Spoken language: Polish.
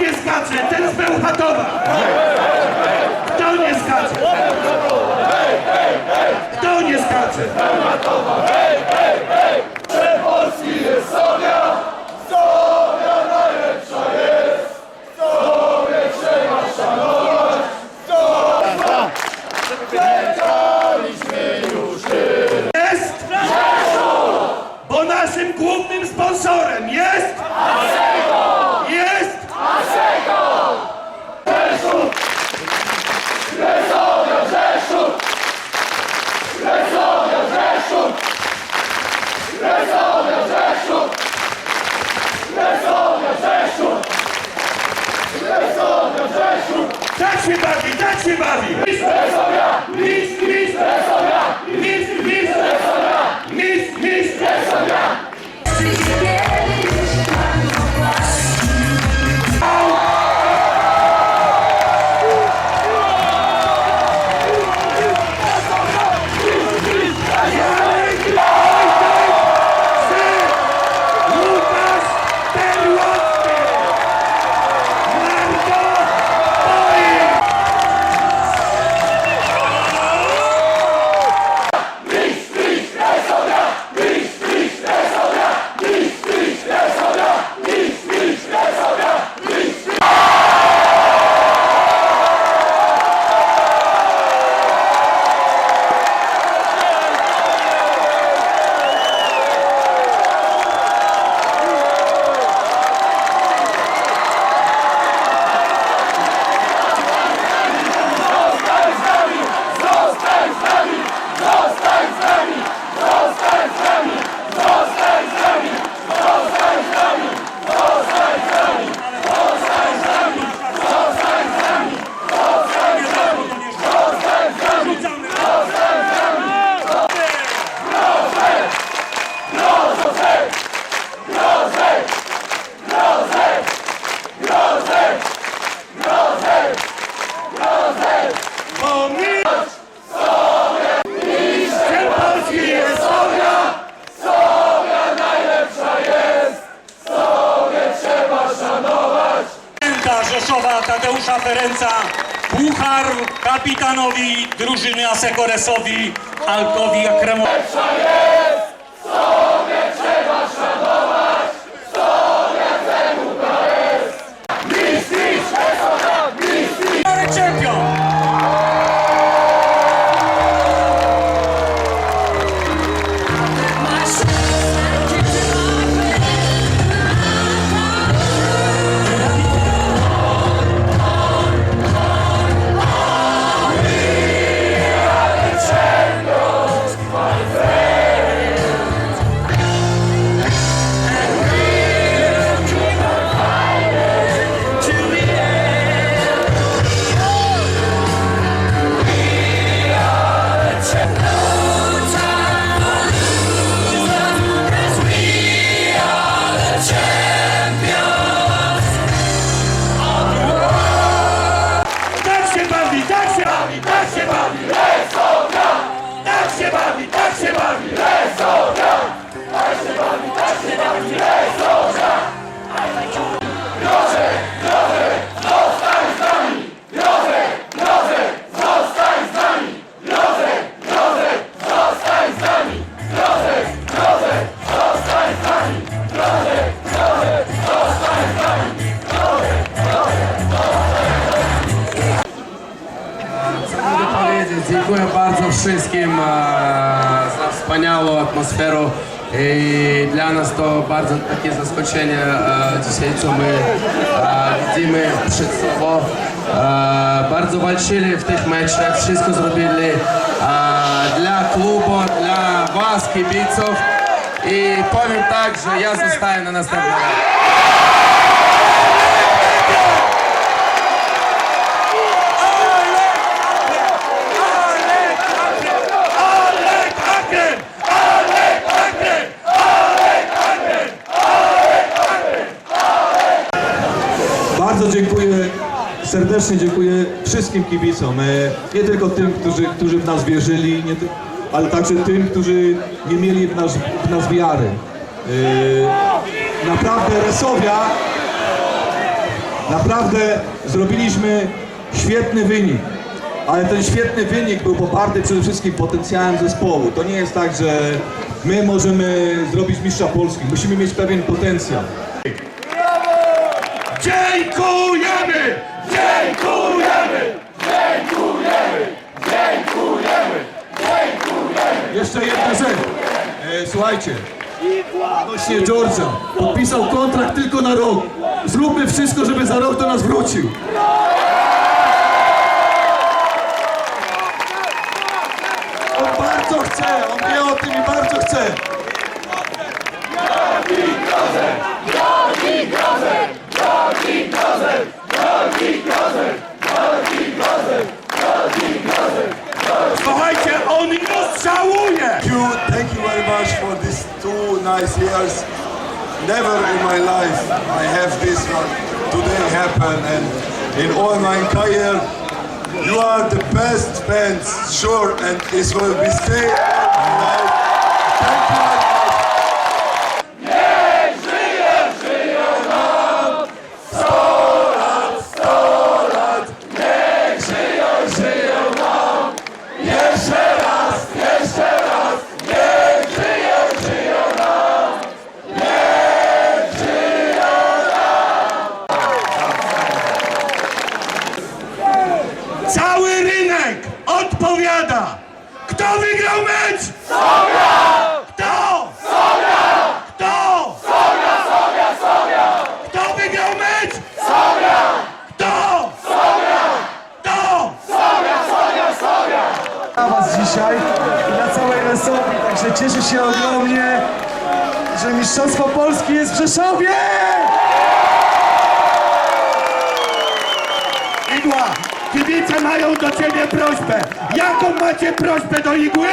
nie skacze, ten z Bełchatowa! Kto nie skacze? Kto nie skacze? Bełchatowa! Hej, hej! Yes, Rzeszowa Tadeusza Ferenca puchar kapitanowi drużyny Asekoresowi Alkowi Akremowi. wspaniałą atmosferą i dla nas to bardzo takie zaskoczenie dzisiaj, co my widzimy przed sobą. Bardzo walczyli w tych meczach, wszystko zrobili dla klubu, dla was, kibiców. I powiem tak, że ja zostaję na następny serdecznie dziękuję wszystkim kibicom, e, nie tylko tym, którzy, którzy w nas wierzyli, ty, ale także tym, którzy nie mieli w nas, w nas wiary. E, naprawdę Resowia, naprawdę zrobiliśmy świetny wynik, ale ten świetny wynik był poparty przede wszystkim potencjałem zespołu. To nie jest tak, że my możemy zrobić mistrza Polski, musimy mieć pewien potencjał. Dziękujemy! Jeszcze jedna rzecz. E, słuchajcie. Odnośnie George'a. Podpisał kontrakt tylko na rok. Zróbmy wszystko, żeby za rok do nas wrócił. On bardzo chce, on wie o tym i bardzo chce. Słuchajcie, very much for these two nice years. Never in my life I have this one today happen and in all my career you are the best fans, sure, and this will be stay. Thank you Kto wygrał mecz? Sobia! Kto? Sobia! Kto? Sobia, Sobia, Sobia! Kto wygrał mecz? Sobia! Kto? Sobia! Kto? dla Was dzisiaj i dla całej Resowi, także cieszę się ogromnie, że Mistrzostwo Polski jest w Rzeszowie! Igła, kibice mają do ciebie prośbę. Jaką macie prośbę do Igły?